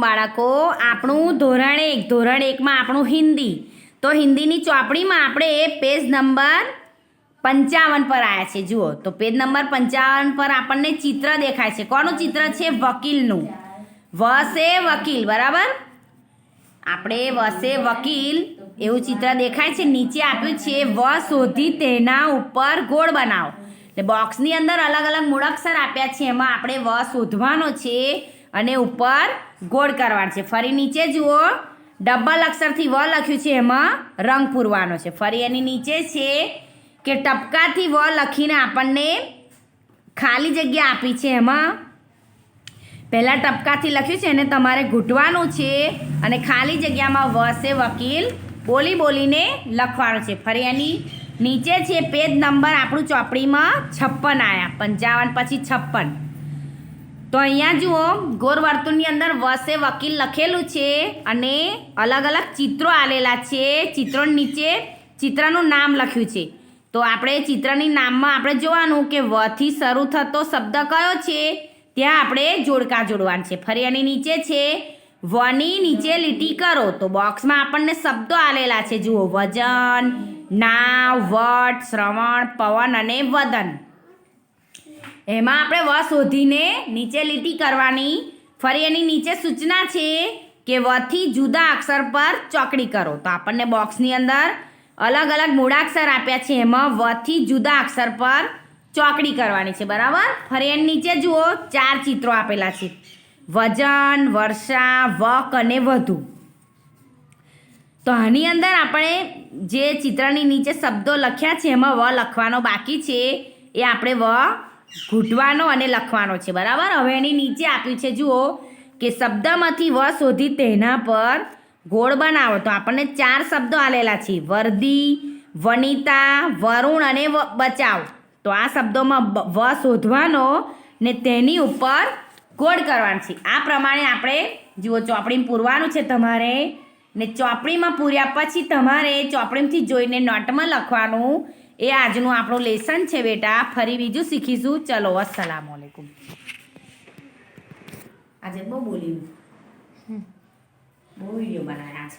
બાળકો, આપણું ધોરણ એક, ધોરણ એકમાં આપણું હિન્દી. તો હિન્દીની ચોપડીમાં આપણે પેજ નંબર પંચાવન પર આવ્યા છે જુઓ, તો પેજ નંબર પંચાવન પર આપણને ચિત્ર દેખાય છે. કોનું ચિત્ર છે? વકીલનું. વસે વકીલ, બરાબર? આપણે વસે વકીલ એવું ચિત્ર દેખાય છે. નીચે આપ્યું છે, વ શોધી તેના ઉપર ગોળ બનાવો. એટલે બોક્સની અંદર અલગ અલગ મૂળાક્ષર આપ્યા છે. એમાં આપણે વ શોધવાનો છે. અને ઉપર ગોળ કરવાનો છે. ફરી નીચે જુઓ. ડબલ અક્ષરથી વ લખ્યું છે એમાં રંગ પૂરવાનો છે. ફરી એની નીચે છે કે ટપકાથી વ લખીને આપણને ખાલી જગ્યા આપી છે એમાં. પહેલાં ટપકાથી લખ્યું છે એને તમારે ઘૂંટવાનું છે અને ખાલી જગ્યામાં વસે વકીલ. બોલી બોલીને લખવાનું છે. ફરી એની નીચે છે, પેજ નંબર આપણું ચોપડીમાં છપ્પન આવ્યા પંચાવન પછી છપ્પન. તો અહીંયા જુઓ ગોર વર્તુળની અંદર વસે વકીલ લખેલું છે અને અલગ અલગ ચિત્રો આલેલા છે. ચિત્રો નીચે ચિત્રનું નામ લખ્યું છે. તો આપણે ચિત્રની નામમાં આપણે જોવાનું કે વથી શરૂ થતો શબ્દ કયો છે? ત્યાં આપણે જોડકા જોડવાનું છે. ફરી એની નીચે છે. વની નીચે લીટી કરો. તો બોક્સમાં આપણને શબ્દો આલેલા છે. જુઓ, વજન, નાવ, વટ, શ્રવણ, પવન અને વદન. એમાં આપણે વ શોધીને નીચે લીટી કરવાની. ફરી એની નીચે સૂચના છે કે વથી જુદા અક્ષર પર ચોકડી કરો. તો આપણને બોક્સની અંદર અલગ અલગ મૂળાક્ષર આપ્યા છે. એમાં વથી જુદા અક્ષર પર ચોકડી કરવાની છે. બરાબર? ફરી એની નીચે જુઓ, ચાર ચિત્રો આપેલા છે. વજન, વર્ષા, વક અને વધુ. તો આની અંદર આપણે જે ચિત્રની નીચે શબ્દો લખ્યા છે, એમાં વ લખવાનો બાકી છે. એ આપણે વ ઘૂંટવાનો અને લખવાનો છે, બરાબર? હવે એની નીચે આપ્યું છે, જુઓ, કે શબ્દમાંથી વ શોધી તેના પર ગોળ બનાવો. તો આપણને ચાર શબ્દો આલેલા છે, વર્દી, વનિતા, વરુણ અને બચાવ. તો આ શબ્દોમાં વ શોધવાનો ને તેની ઉપર ગોળ કરવાનું છે. આ પ્રમાણે આપણે, જુઓ, ચોપડીમાં પૂરવાનું છે તમારે. ને ચોપડીમાં પૂર્યા પછી તમારે ચોપડીમાંથી જોઈને નોટમાં લખવાનું એ આજનું આપણું લેસન છે બેટા. ફરી બીજું શીખીશું. ચલો અસલામ વાલેકુમ આજે બહુ બોલ્યું બહુ વીડિયો બનાવ્યા છે.